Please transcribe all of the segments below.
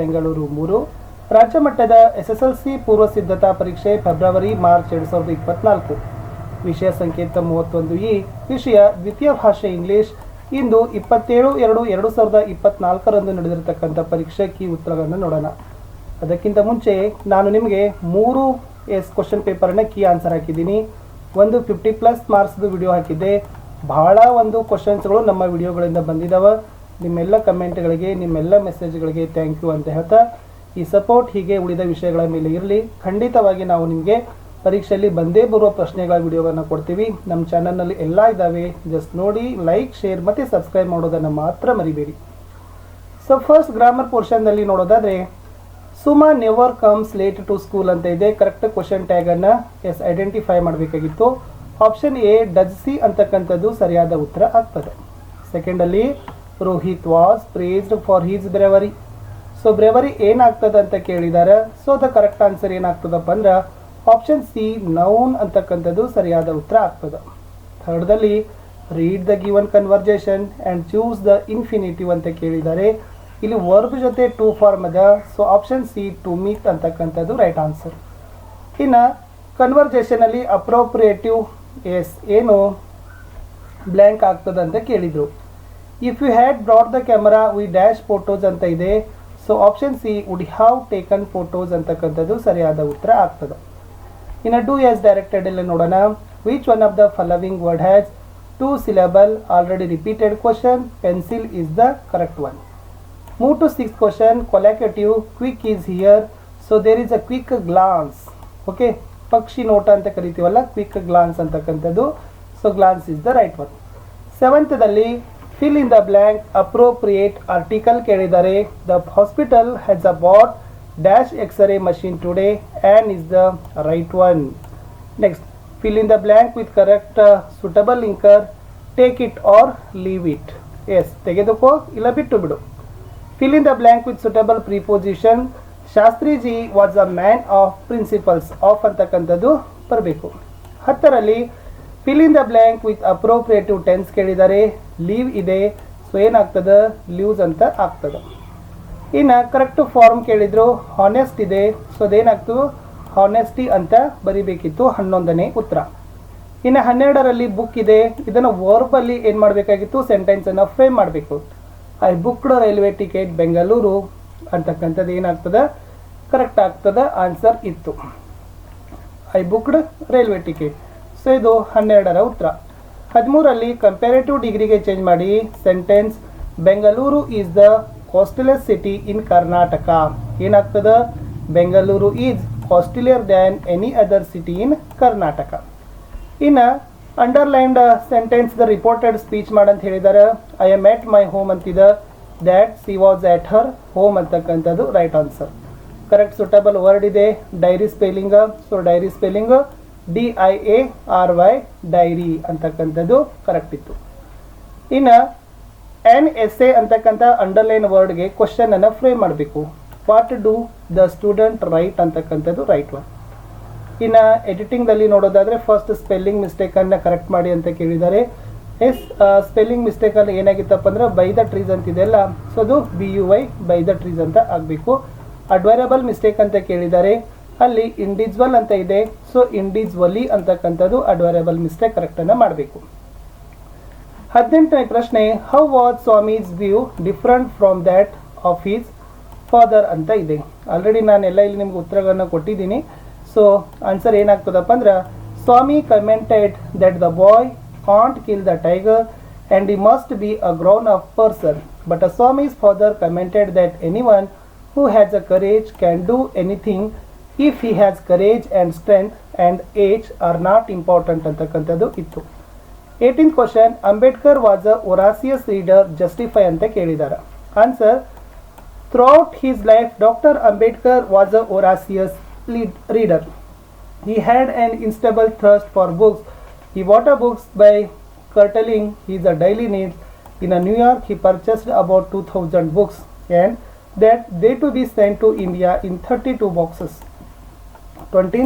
ಬೆಂಗಳೂರು ಮೂರು. ರಾಜ್ಯ ಮಟ್ಟದ ಎಸ್ಎಸ್ಎಲ್ಸಿ ಪೂರ್ವ ಸಿದ್ಧತಾ ಪರೀಕ್ಷೆ ಫೆಬ್ರವರಿ, ಮಾರ್ಚ್ ಎರಡು ಸಾವಿರದ ಇಪ್ಪತ್ನಾಲ್ಕು. ವಿಷಯ ಸಂಕೇತ ಮೂವತ್ತೊಂದು ಇ ವಿಷಯ ದ್ವಿತೀಯ ಭಾಷೆ ಇಂಗ್ಲಿಷ್. ಇಂದು ಇಪ್ಪತ್ತೇಳು ಎರಡು ಎರಡು ಸಾವಿರದ ಇಪ್ಪತ್ನಾಲ್ಕರಂದು ನಡೆದಿರತಕ್ಕಂಥ ಪರೀಕ್ಷೆ ಕೀ ಉತ್ತರಗಳನ್ನು ನೋಡೋಣ. ಅದಕ್ಕಿಂತ ಮುಂಚೆ ನಾನು ನಿಮಗೆ ಮೂರು ಎಸ್ ಕ್ವಶನ್ ಪೇಪರನ್ನ ಕೀ ಆನ್ಸರ್ ಹಾಕಿದ್ದೀನಿ. ಒಂದು ಫಿಫ್ಟಿ ಪ್ಲಸ್ ಮಾರ್ಕ್ಸ್ದು ವಿಡಿಯೋ ಹಾಕಿದ್ದೆ. ಬಹಳ ಒಂದು ಕ್ವಶನ್ಸ್ಗಳು ನಮ್ಮ ವಿಡಿಯೋಗಳಿಂದ ಬಂದಿದ್ದಾವೆ ನಿಮ್ಮೆಲ್ಲ ಕಮೆಂಟ್ಗಳಿಗೆ, ನಿಮ್ಮೆಲ್ಲ ಮೆಸೇಜ್ಗಳಿಗೆ ಥ್ಯಾಂಕ್ ಯು ಅಂತ ಹೇಳ್ತಾ, ಈ ಸಪೋರ್ಟ್ ಹೀಗೆ ಉಳಿದ ವಿಷಯಗಳ ಮೇಲೆ ಇರಲಿ. ಖಂಡಿತವಾಗಿ ನಾವು ನಿಮಗೆ ಪರೀಕ್ಷೆಯಲ್ಲಿ ಬಂದೇ ಬರುವ ಪ್ರಶ್ನೆಗಳ ವಿಡಿಯೋಗಳನ್ನು ಕೊಡ್ತೀವಿ. ನಮ್ಮ ಚಾನಲ್ನಲ್ಲಿ ಎಲ್ಲ ಇದ್ದಾವೆ ಜಸ್ಟ್ ನೋಡಿ ಲೈಕ್ ಶೇರ್ ಮತ್ತು ಸಬ್ಸ್ಕ್ರೈಬ್ ಮಾಡೋದನ್ನು ಮಾತ್ರ ಮರಿಬೇಡಿ. ಸೊ ಫಸ್ಟ್ ಗ್ರಾಮರ್ ಪೋರ್ಷನ್ನಲ್ಲಿ ನೋಡೋದಾದರೆ, Suma never comes late to school ಅಂತ ಇದೆ. ಕರೆಕ್ಟ್ ಕ್ವಶನ್ ಟ್ಯಾಗನ್ನು ಎಸ್ ಐಡೆಂಟಿಫೈ ಮಾಡಬೇಕಾಗಿತ್ತು. ಆಪ್ಷನ್ ಎ ಡಜ್ ಸಿ ಅಂತಕ್ಕಂಥದ್ದು ಸರಿಯಾದ ಉತ್ತರ ಆಗ್ತದೆ. ಸೆಕೆಂಡಲ್ಲಿ Rohit was praised for his bravery so bravery ಏನಾಗ್ತದೆ ಅಂತ ಕೇಳಿದ್ದಾರೆ ಸೊ ದ ಕರೆಕ್ಟ್ ಆನ್ಸರ್ ಏನಾಗ್ತದಪ್ಪ ಅಂದ್ರೆ ಆಪ್ಷನ್ ಸಿ ನೌನ್ ಅಂತಕ್ಕಂಥದ್ದು ಸರಿಯಾದ ಉತ್ತರ ಆಗ್ತದೆ. ಥರ್ಡ್ದಲ್ಲಿ read the given conversation and choose the infinitive ಅಂತ ಕೇಳಿದ್ದಾರೆ ಇಲ್ಲಿ ವರ್ಬ್ ಜೊತೆ ಟೂ ಫಾರ್ಮ್ ಅದ. So option C to meet ಅಂತಕ್ಕಂಥದ್ದು ರೈಟ್ ಆನ್ಸರ್ ಇನ್ನು ಕನ್ವರ್ಜೇಷನಲ್ಲಿ ಅಪ್ರೋಪ್ರಿಯೇಟಿವ್ ಎಸ್ ಏನು ಬ್ಲ್ಯಾಂಕ್ ಆಗ್ತದೆ ಅಂತ ಕೇಳಿದರು. If you had brought the camera we dash photos ಅಂತ ಇದೆ. So option C would have taken photos ಅಂತಕ್ಕಂಥದ್ದು ಸರಿಯಾದ ಉತ್ತರ ಆಗ್ತದೆ. ಇನ್ನು ಡೂ ಎಸ್ ಡೈರೆಕ್ಟೆಡ್ ಇಲ್ಲಿ ನೋಡೋಣ. Which one of the following word has two syllable already repeated question pencil is the correct one move to six question collocative quick is here so there is a quick glance okay ಪಕ್ಷಿ ನೋಟ ಅಂತ ಕರಿತೀವಲ್ಲ quick glance ಅಂತಕ್ಕಂಥದ್ದು so glance is the right one ಸೆವೆಂತ್ದಲ್ಲಿ fill in the blank appropriate article ಕೇಳಿದ್ದಾರೆ the hospital has a but dash X-ray machine today and is the right one next fill in the blank with correct suitable linker take it or leave it as ತೆಗೆದುಕೋ ಇಲ್ಲ ಬಿಟ್ಟು ಬಿಡು. Fill in the blank with suitable preposition Shastriji was a man of principles of ಅಂತಕ್ಕಂಥದ್ದು ಬರಬೇಕು. ಹತ್ತರಲ್ಲಿ fill in the blank with appropriative tense ಕೇಳಿದ್ದಾರೆ leave ಇದೆ so ಏನಾಗ್ತದೆ ಲೀವ್ಸ್ ಅಂತ ಆಗ್ತದೆ. ಇನ್ನು ಕರೆಕ್ಟ್ ಫಾರ್ಮ್ ಕೇಳಿದ್ರು ಹಾನೆಸ್ಟ್ ಇದೆ ಸೊ ಅದೇನಾಗ್ತು ಹಾನೆಸ್ಟಿ ಅಂತ ಬರಿಬೇಕಿತ್ತು ಹನ್ನೊಂದನೇ ಉತ್ತರ. ಇನ್ನು ಹನ್ನೆರಡರಲ್ಲಿ ಬುಕ್ ಇದೆ, ಇದನ್ನು ವರ್ಬಲ್ಲಿ ಏನು ಮಾಡಬೇಕಾಗಿತ್ತು ಸೆಂಟೆನ್ಸನ್ನು ಫ್ರೇಮ್ ಮಾಡಬೇಕು. I booked railway ticket Bengaluru ಅಂತಕ್ಕಂಥದ್ದು ಏನಾಗ್ತದೆ ಕರೆಕ್ಟ್ ಆಗ್ತದೆ ಆನ್ಸರ್ ಇತ್ತು. I booked railway ticket so ಇದು ಹನ್ನೆರಡರ ಉತ್ತರ. ಹದಿಮೂರಲ್ಲಿ ಕಂಪ್ಯಾರೇಟಿವ್ ಡಿಗ್ರಿಗೆ ಚೇಂಜ್ ಮಾಡಿ sentence Bengaluru is the costliest city in Karnataka ಏನಾಗ್ತದೆ? Bengaluru is costlier than any other city in Karnataka ಇನ್ನು underlined sentence the reported speech ಮಾಡಂತ ಹೇಳಿದ್ದಾರೆ I am at my home ಅಂತಿದ that she was at her home ಅಂತಕ್ಕಂಥದ್ದು right answer correct suitable word ಇದೆ diary spelling so diary spelling D I A R Y diary ಅಂತಕ್ಕಂಥದ್ದು correct ಇತ್ತು. ಇನ್ನು N S A ಅಂತಕ್ಕಂಥ underline ವರ್ಡ್ಗೆ question ಅನ್ನು frame ಮಾಡಬೇಕು. What do the student write ಅಂತಕ್ಕಂಥದ್ದು ರೈಟ್ ಒನ್ ಇನ್ನು ಎಡಿಟಿಂಗ್ದಲ್ಲಿ ನೋಡೋದಾದರೆ ಫಸ್ಟ್ ಸ್ಪೆಲ್ಲಿಂಗ್ ಮಿಸ್ಟೇಕನ್ನು ಕರೆಕ್ಟ್ ಮಾಡಿ ಅಂತ ಕೇಳಿದ್ದಾರೆ. ಎಸ್ ಸ್ಪೆಲ್ಲಿಂಗ್ ಮಿಸ್ಟೇಕಲ್ಲಿ ಏನಾಗಿತ್ತಪ್ಪ ಅಂದ್ರೆ ಬೈ ದ ಟ್ರೀಸ್ ಅಂತಿದೆಯಲ್ಲ ಸೊ ಅದು B U Y by the trees ಅಂತ ಆಗಬೇಕು. ಅಡ್ವೈರಬಲ್ ಮಿಸ್ಟೇಕ್ ಅಂತ ಕೇಳಿದ್ದಾರೆ. ಅಲ್ಲಿ ಇಂಡಿವಿಜುವಲ್ ಅಂತ ಇದೆ. ಸೊ ಇಂಡಿವಿಜುವಲಿ ಅಂತಕ್ಕಂಥದ್ದು ಅಡ್ವರೇಬಲ್ ಮಿಸ್ಟೇಕ್ ಕರೆಕ್ಟನ್ನು ಮಾಡಬೇಕು. ಹದಿನೆಂಟನೇ ಪ್ರಶ್ನೆ how was Swami's view different from that of his father ಅಂತ ಇದೆ. ಆಲ್ರೆಡಿ ನಾನೆಲ್ಲ ಇಲ್ಲಿ ನಿಮ್ಗೆ ಉತ್ತರಗಳನ್ನು ಕೊಟ್ಟಿದ್ದೀನಿ. ಸೊ ಆನ್ಸರ್ ಏನಾಗ್ತದಪ್ಪ ಅಂದ್ರೆ Swami commented that the boy can't kill the tiger and he must be a grown up person but a Swami's father commented that any one who has a courage can do anything If he has courage and strength and age are not important ಅಂತಕ್ಕಂಥದ್ದು ಇತ್ತು eighteen question Ambedkar was a voracious reader justify ಅಂತ ಕೇಳಿದ್ದಾರೆ answer throughout his life doctor Ambedkar was a voracious reader. He had an instable thirst for books. He bought a books by curtailing his daily needs. In a New York, he purchased about 2,000 books and that they to be sent to India in 32 boxes. 20.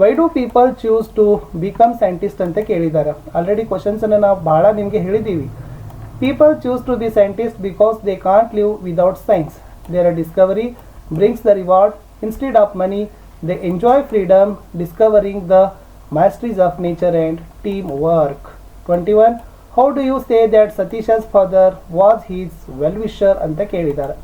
Why do people choose to become scientist ಅಂತ ಕೇಳಿದ್ದಾರೆ already ಕ್ವಶನ್ಸನ್ನು ನಾವು ಭಾಳ ನಿಮಗೆ ಹೇಳಿದ್ದೀವಿ people choose to be scientist because they can't live without science Their discovery brings the reward instead of money. They enjoy freedom, discovering the masteries of nature and teamwork. 21. How do you say that Satisha's father was his well-wisher ಅಂತ ಕೇಳಿದ್ದಾರೆ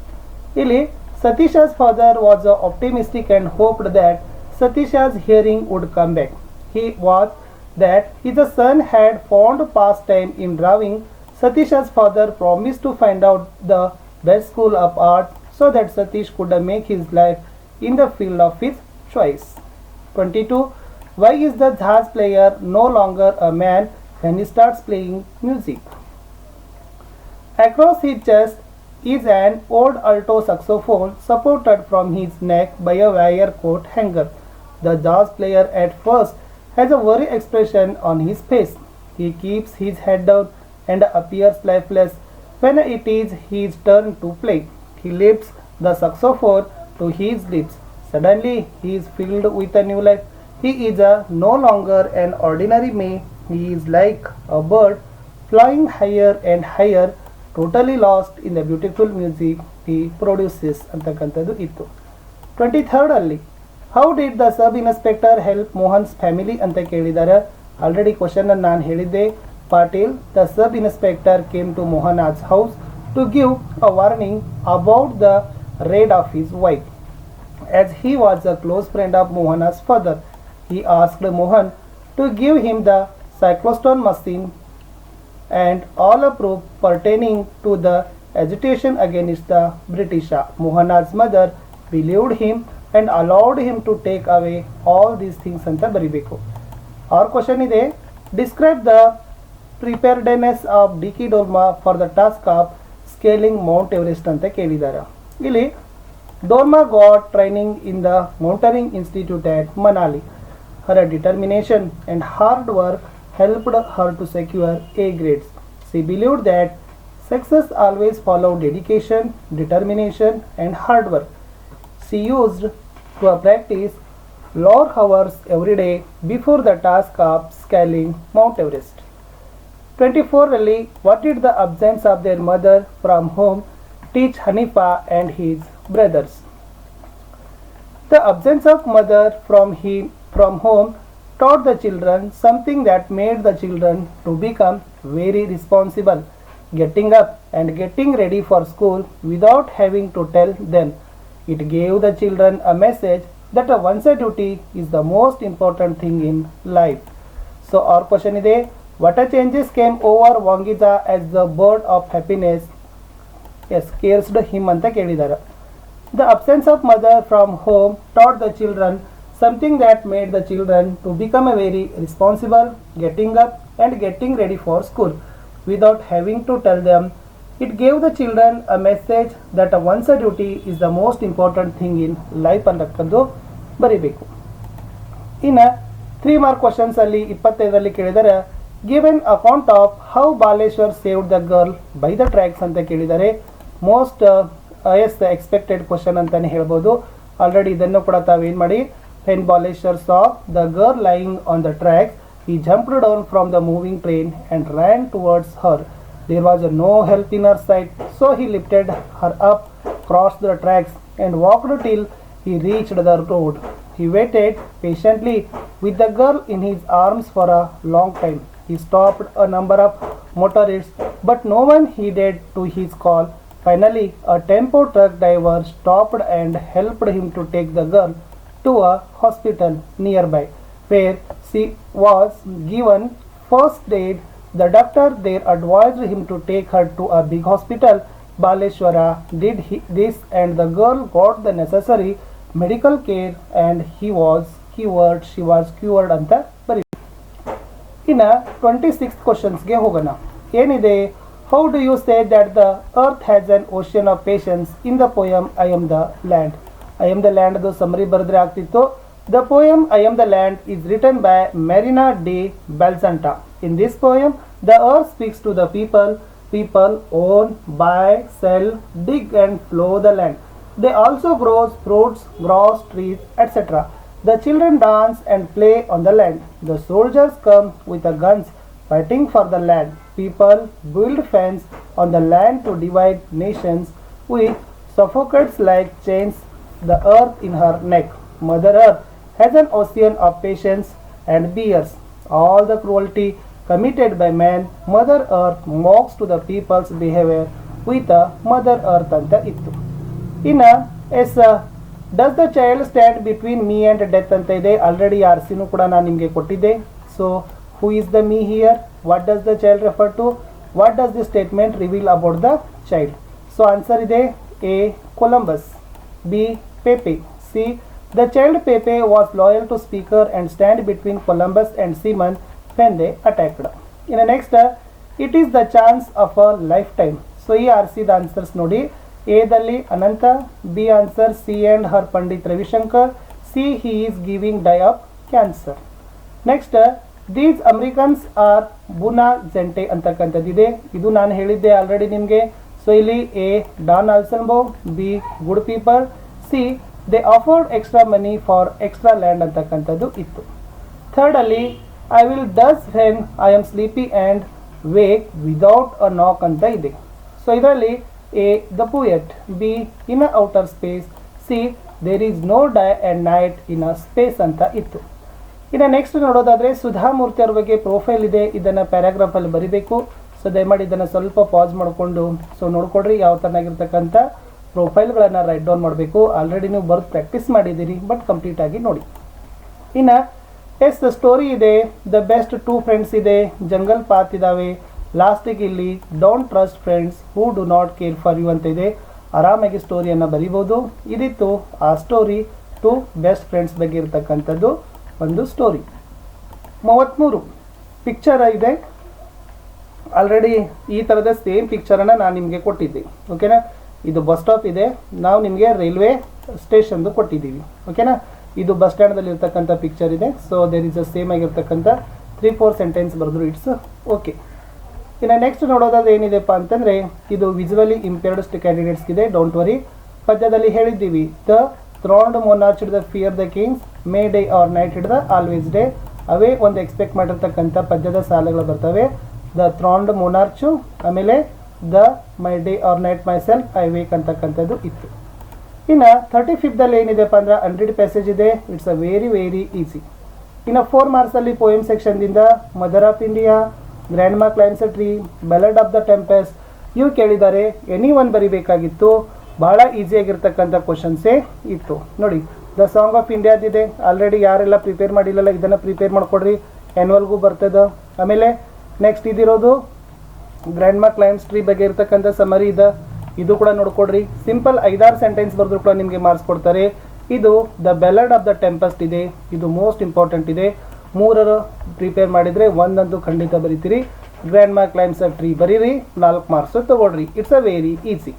ಇಲ್ಲಿ Satish's father was optimistic and hoped that Satisha's hearing would come back. He was that if the son had fond pastime in drawing, Satisha's father promised to find out the best school of art so that Satish could make his life in the field of his choice. 22. Why is the jazz player no longer a man when he starts playing music? Across his chest is an old alto saxophone supported from his neck by a wire coat hanger. The jazz player at first has a worried expression on his face. He keeps his head down and appears lifeless when it is his turn to play. He lifts the saxophone to his lips. Suddenly, he is filled with a new life. He is a no longer an ordinary man. He is like a bird flying higher and higher, totally lost in the beautiful music he produces ಅಂತಕ್ಕಂಥದ್ದು ಇತ್ತು twenty third ಅಲ್ಲಿ How did the sub inspector help Mohan's family ಅಂತ ಕೇಳಿದ್ದಾರೆ already question ನಾನು ಹೇಳಿದ್ದೆ Patil the sub inspector came to Mohan's house to give a warning about the raid of his wife as he was a close friend of Mohana's father. He asked Mohan to give him the cyclostone machine and all a proof pertaining to the agitation against the British. Mohana's mother believed him and allowed him to take away all these things ಅಂತ ಬರಿಬೇಕು ಅವ್ರ question ಇದೆ describe the preparedness of D K Dolma for the task of scaling Mount Everest ಅಂತ ಕೇಳಿದ್ದಾರೆ ಇಲ್ಲಿ Dolma got training in the mountaineering institute at Manali. Her determination and hard work helped her to secure A grades. She believed that success always followed dedication, determination, and hard work. She used to practice long hours every day before the task of scaling Mount Everest. 24 really, what did the absence of their mother from home teach Hanifa and his brothers? The absence of mother from from home taught the children something that made the children to become very responsible, getting up and getting ready for school without having to tell them. It gave the children a message that a one's duty is the most important thing in life. So our question is what a changes came over Wangiza as the bird of happiness yes, scared him ಅಂತ ಕೇಳಿದ್ದಾರೆ The absence of mother from home taught the children something that made the children to become a very responsible, getting up and getting ready for school without having to tell them. It gave the children a message that a a duty is the most important thing in life ಅನ್ನಕ್ಕಂದು ಬರೀಬೇಕು ಇನ್ನು three mark questions ಅಲ್ಲಿ ಇಪ್ಪತ್ತೈದರಲ್ಲಿ ಕೇಳಿದರೆ given account of how Baleshwar saved the girl by the tracks ಅಂತ ಕೇಳಿದರೆ most as expected question ಅಂತಲೇ ಹೇಳ್ಬೋದು already ಇದನ್ನು ಕೂಡ ತಾವೇನು ಮಾಡಿ when Baleshwar saw the girl lying on the tracks he jumped down from the moving train and ran towards her. There was no help in her sight, so he lifted her up, crossed the tracks, and walked till he reached the road. He waited patiently with the girl in his arms for a long time. He stopped a number of motorists, but no one heeded to his call. Finally, a tempo truck driver stopped and helped him to take the girl to a hospital nearby, where she was given first aid. The doctor there advised him to take her to a big hospital. Baleshwara did he- this, and the girl got the necessary medical care, and he was cured. She was cured ಅಂತ ಬರೀ ಇನ್ನು twenty six ಕ್ವಶನ್ಸ್ಗೆ ಹೋಗೋಣ ಏನಿದೆ how do you say that the earth has an ocean of patience in the poem I am the land I am the ಲ್ಯಾಂಡ್ದು summary ಬರೆದ್ರೆ ಆಗ್ತಿತ್ತು the poem I am the land is written by Marina de Belsanta in this poem, the earth speaks to the people. People own, buy, sell, dig and plow the land. They also grow fruits, grass, trees, etc. The children dance and play on the land. The soldiers come with the guns, fighting for the land. People build fence on the land to divide nations, which suffocates like chains the earth in her neck. Mother Earth has an ocean of patience and bears all the cruelty committed by man. Mother Earth mocks to the people's behavior with a Mother Earth ಅಂತ ಇತ್ತು ಇನ್ನು S does the child stand between me and death ಅಂತ ಇದೆ already R ಸಿನೂ ಕೂಡ ನಾನು ನಿಮಗೆ ಕೊಟ್ಟಿದ್ದೆ so who is the me here what does the child refer to what does the statement reveal about the child so answer ಇದೆ A Columbus B Pepe C the child Pepe was loyal to speaker and stand between Columbus and seaman When they attacked ಇನ್ನು next it is the chance of a life time so ಈ ಸಿದ answers ನೋಡಿ. ಎದಲ್ಲಿ Ananta B answer C and her Pandit Ravishankar C he is giving die of cancer next these Americans are ಬುನಾ ಜೆಂಟೆ ಅಂತಕ್ಕಂಥದ್ದಿದೆ ಇದು ನಾನು ಹೇಳಿದ್ದೆ already ನಿಮಗೆ. So ಇಲ್ಲಿ A Don ಆಲ್ಸನ್ಬೋ B good people C they offered extra money for extra land ಅಂತಕ್ಕಂಥದ್ದು ಇತ್ತು. Third ಅಲ್ಲಿ I will does hen I am sleepy and wake without a knock ಅಂತ ಇದೆ ಸೊ ಇದರಲ್ಲಿ A the poet B in a outer space C there is no day and night in a space ಅಂತ ಇತ್ತು. ಇನ್ನು next ನೋಡೋದಾದರೆ ಸುಧಾಮೂರ್ತಿ ಅವ್ರ ಬಗ್ಗೆ profile ಇದೆ. ಇದನ್ನು ಪ್ಯಾರಾಗ್ರಾಫಲ್ಲಿ ಬರಿಬೇಕು. ಸೊ ದಯಮಾಡಿ ಇದನ್ನು ಸ್ವಲ್ಪ ಪಾಸ್ ಮಾಡಿಕೊಂಡು ಸೊ ನೋಡ್ಕೊಡ್ರಿ ಯಾವ ಥರನಾಗಿರ್ತಕ್ಕಂಥ ಪ್ರೊಫೈಲ್ಗಳನ್ನು ರೈಟ್ ಡೌನ್ ಮಾಡಬೇಕು. ಆಲ್ರೆಡಿ ನೀವು ಬರ್ದು ಪ್ರಾಕ್ಟೀಸ್ ಮಾಡಿದ್ದೀರಿ ಬಟ್ ಕಂಪ್ಲೀಟಾಗಿ ನೋಡಿ. ಇನ್ನು ಎಸ್ ಸ್ಟೋರಿ ಇದೆ. ದ ಬೆಸ್ಟ್ ಟೂ ಫ್ರೆಂಡ್ಸ್ ಇದೆ. ಜಂಗಲ್ ಪಾತ್ ಇದ್ದಾವೆ ಲಾಸ್ಟಿಗೆ ಇಲ್ಲಿ don't trust friends who do not care for you ಅಂತ ಇದೆ. ಆರಾಮಾಗಿ ಸ್ಟೋರಿಯನ್ನು ಬರಿಬೋದು. ಇದಿತ್ತು ಆ ಸ್ಟೋರಿ ಟೂ ಬೆಸ್ಟ್ ಫ್ರೆಂಡ್ಸ್ ಬಗ್ಗೆ ಇರತಕ್ಕಂಥದ್ದು ಒಂದು ಸ್ಟೋರಿ ಮೂವತ್ತ್ಮೂರು ಪಿಕ್ಚರ್ ಇದೆ. ಆಲ್ರೆಡಿ ಈ ಥರದ ಸೇಮ್ ಪಿಕ್ಚರನ್ನು ನಾನು ನಿಮಗೆ ಕೊಟ್ಟಿದ್ದೆ. ಓಕೆನಾ ಇದು ಬಸ್ ಸ್ಟಾಪ್ ಇದೆ. ನಾವು ನಿಮಗೆ ರೈಲ್ವೆ ಸ್ಟೇಷನ್ದು ಕೊಟ್ಟಿದ್ದೀವಿ. ಓಕೆನಾ ಇದು ಬಸ್ ಸ್ಟ್ಯಾಂಡಲ್ಲಿ ಇರ್ತಕ್ಕಂಥ ಪಿಕ್ಚರ್ ಇದೆ. So there is a same ಆಗಿರ್ತಕ್ಕಂಥ ತ್ರೀ ಫೋರ್ ಸೆಂಟೆನ್ಸ್ ಬರೆದ್ರು ಇಟ್ಸ್ ಓಕೆ ಇನ್ನು ನೆಕ್ಸ್ಟ್ ನೋಡೋದಾದ್ರೆ ಏನಿದೆಪ್ಪ ಅಂತಂದರೆ, ಇದು ವಿಜುವಲಿ ಇಂಪೇರ್ಡ್ ಕ್ಯಾಂಡಿಡೇಟ್ಸ್ ಇದೆ ಡೋಂಟ್ ವರಿ ಪದ್ಯದಲ್ಲಿ ಹೇಳಿದ್ದೀವಿ the throned monarch the fear the kings may day or night ಹಿಡ್ದ ಆಲ್ವೇಸ್ ಡೇ ಅವೇ ಒಂದು ಎಕ್ಸ್ಪೆಕ್ಟ್ ಮಾಡಿರ್ತಕ್ಕಂಥ ಪದ್ಯದ ಸಾಲುಗಳು ಬರ್ತವೆ. ದ ಥ್ರಾಂಡ್ ಮೊನಾರ್ಚು ಆಮೇಲೆ the my day or night myself I wake ಅಂತಕ್ಕಂಥದ್ದು ಇತ್ತು. ಇನ್ನು ತರ್ಟಿ ಫಿಫ್ತಲ್ಲಿ ಏನಿದೆಪ್ಪ ಅಂದ್ರೆ ಹಂಡ್ರೆಡ್ ಪ್ಯಾಸೇಜ್ ಇದೆ. It's a very very easy ಇನ್ನು ಫೋರ್ ಮಾರ್ಕ್ಸಲ್ಲಿ poem ಸೆಕ್ಷನ್ದಿಂದ mother of India grand mark climbs tree ballad of the tempest ಇವು ಕೇಳಿದ್ದಾರೆ ಎನಿ ಒನ್ ಬರಿಬೇಕಾಗಿತ್ತು ಭಾಳ ಈಸಿಯಾಗಿರ್ತಕ್ಕಂಥ ಕ್ವಶನ್ಸೇ ಇತ್ತು. ನೋಡಿ ದ ಸಾಂಗ್ ಆಫ್ ಇಂಡಿಯಾದಿದೆ ಆಲ್ರೆಡಿ ಯಾರೆಲ್ಲ ಪ್ರಿಪೇರ್ ಮಾಡಿಲ್ಲಲ್ಲ, ಇದನ್ನು ಪ್ರಿಪೇರ್ ಮಾಡಿಕೊಡ್ರಿ. ಆ್ಯನ್ವಲ್ಗೂ ಬರ್ತದೆ. ಆಮೇಲೆ ನೆಕ್ಸ್ಟ್ ಇದಿರೋದು ಗ್ರ್ಯಾಂಡ್ ಮಾ ಕ್ಲೈಮ್ಸ್ ಟ್ರೀ ಬಗ್ಗೆ ಇರ್ತಕ್ಕಂಥ ಸಮರಿ ಇದೆ. ಇದು ಕೂಡ ನೋಡ್ಕೊಡ್ರಿ. ಸಿಂಪಲ್ ಐದಾರು ಸೆಂಟೆನ್ಸ್ ಬರೆದ್ರು ಕೂಡ ನಿಮಗೆ ಮಾರ್ಕ್ಸ್ ಕೊಡ್ತಾರೆ ಇದು the ballad of the tempest ಇದೆ. ಇದು ಮೋಸ್ಟ್ ಇಂಪಾರ್ಟೆಂಟ್ ಇದೆ. ಮೂರರು ಪ್ರಿಪೇರ್ ಮಾಡಿದರೆ ಒಂದಂತೂ ಖಂಡಿತ ಬರಿತೀರಿ. Grand mark climbs of tree ಬರೀರಿ. ನಾಲ್ಕು ಮಾರ್ಕ್ಸ್ ತೊಗೊಳ್ರಿ. It's a very easy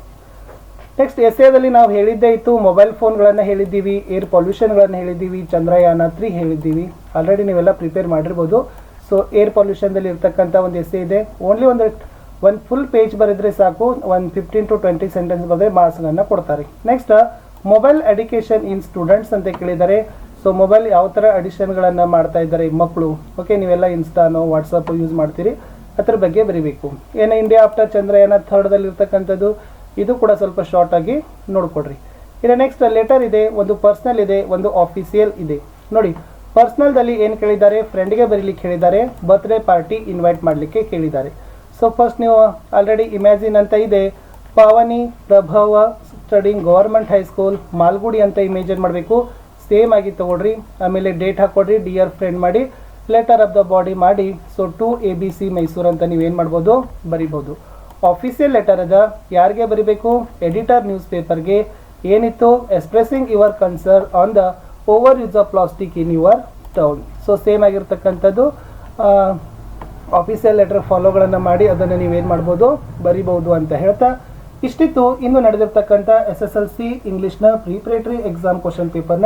next ಎಸ್ಸೇದಲ್ಲಿ ನಾವು ಹೇಳಿದ್ದೇ ಇತ್ತು ಮೊಬೈಲ್ ಫೋನ್ಗಳನ್ನು ಹೇಳಿದ್ದೀವಿ ಏರ್ ಪೊಲ್ಯೂಷನ್ಗಳನ್ನು ಹೇಳಿದ್ದೀವಿ, ಚಂದ್ರಯಾನ ತ್ರೀ ಹೇಳಿದ್ದೀವಿ. ಆಲ್ರೆಡಿ ನೀವೆಲ್ಲ ಪ್ರಿಪೇರ್ ಮಾಡಿರ್ಬೋದು. ಸೊ ಏರ್ ಪೊಲ್ಯೂಷನ್ದಲ್ಲಿ ಇರ್ತಕ್ಕಂಥ ಒಂದು ಎಸ್ಸೆ ಇದೆ. ಓನ್ಲಿ ಒಂದು ಒಂದು ಫುಲ್ ಪೇಜ್ ಬರೆದ್ರೆ ಸಾಕು. ಒಂದು ಫಿಫ್ಟೀನ್ ಟು ಟ್ವೆಂಟಿ ಸೆಂಟೆನ್ಸ್ ಬಗ್ಗೆ ಮಾರ್ಕ್ಸ್ಗಳನ್ನು ಕೊಡ್ತಾರೆ. Next mobile addiction in students ಅಂತ ಕೇಳಿದ್ದಾರೆ ಸೊ ಮೊಬೈಲ್ ಯಾವ ಥರ ಅಡಿಷನ್ಗಳನ್ನು ಮಾಡ್ತಾ ಇದ್ದಾರೆ ಮಕ್ಕಳು ಓಕೆ ನೀವೆಲ್ಲ ಇನ್ಸ್ಟಾನೋ ವಾಟ್ಸಪ್ ಯೂಸ್ ಮಾಡ್ತೀರಿ. ಅದ್ರ ಬಗ್ಗೆ ಬರೀಬೇಕು. ಏನು ಇಂಡಿಯಾ ಆಫ್ಟರ್ ಚಂದ್ರಯಾನ ಥರ್ಡ್ದಲ್ಲಿ ಇರ್ತಕ್ಕಂಥದ್ದು ಇದು ಕೂಡ ಸ್ವಲ್ಪ ಶಾರ್ಟ್ ಆಗಿ ನೋಡ್ಕೊಡ್ರಿ. ಇನ್ನು ನೆಕ್ಸ್ಟ್ ಲೆಟರ್ ಇದೆ, ಒಂದು ಪರ್ಸ್ನಲ್ ಇದೆ, ಒಂದು ಆಫೀಸಿಯಲ್ ಇದೆ. ನೋಡಿ ಪರ್ಸ್ನಲ್ದಲ್ಲಿ ಏನು ಕೇಳಿದ್ದಾರೆ ಫ್ರೆಂಡ್ಗೆ ಬರೀಲಿಕ್ಕೆ ಹೇಳಿದ್ದಾರೆ ಬರ್ತ್ಡೇ ಪಾರ್ಟಿ ಇನ್ವೈಟ್ ಮಾಡಲಿಕ್ಕೆ ಕೇಳಿದ್ದಾರೆ. ಸೊ ಫಸ್ಟ್ ನೀವು ಆಲ್ರೆಡಿ ಇಮ್ಯಾಜಿನ್ ಅಂತ ಇದೆ. Pavani Prabhava studying government high school Malgudi ಅಂತ ಇಮೇಜನ್ ಮಾಡಬೇಕು. ಸೇಮ್ ಆಗಿ ತೊಗೊಳ್ರಿ. ಆಮೇಲೆ ಡೇಟ್ ಹಾಕ್ಕೊಡ್ರಿ ಡಿಯರ್ ಫ್ರೆಂಡ್ ಮಾಡಿ ಲೆಟರ್ ಆಫ್ ದ ಬಾಡಿ ಮಾಡಿ. So to A B C Mysuru ಅಂತ ನೀವೇನು ಮಾಡ್ಬೋದು? ಬರಿಬೋದು. ಆಫೀಸಿಯಲ್ ಲೆಟರ್ ಅದ. ಯಾರಿಗೆ ಬರಿಬೇಕು? ಎಡಿಟರ್ ನ್ಯೂಸ್ ಪೇಪರ್ಗೆ ಏನಿತ್ತು? Expressing your concern on the over use of plastic in your town so same ಆಗಿರ್ತಕ್ಕಂಥದ್ದು ಆಫೀಸಿಯಲ್ ಲೆಟರ್ ಫಾಲೋಗಳನ್ನು ಮಾಡಿ ಅದನ್ನು ನೀವೇನು ಮಾಡ್ಬೋದು ಬರಿಬೋದು ಅಂತ ಹೇಳ್ತಾ, ಇಷ್ಟಿತ್ತು. ಇನ್ನು ನಡೆದಿರ್ತಕ್ಕಂಥ ಎಸ್ ಎಸ್ ಎಲ್ ಸಿ ಇಂಗ್ಲೀಷ್ನ ಪ್ರಿಪ್ರೇಟರಿ ಎಕ್ಸಾಮ್ ಕ್ವಶನ್ ಪೇಪರ್ನ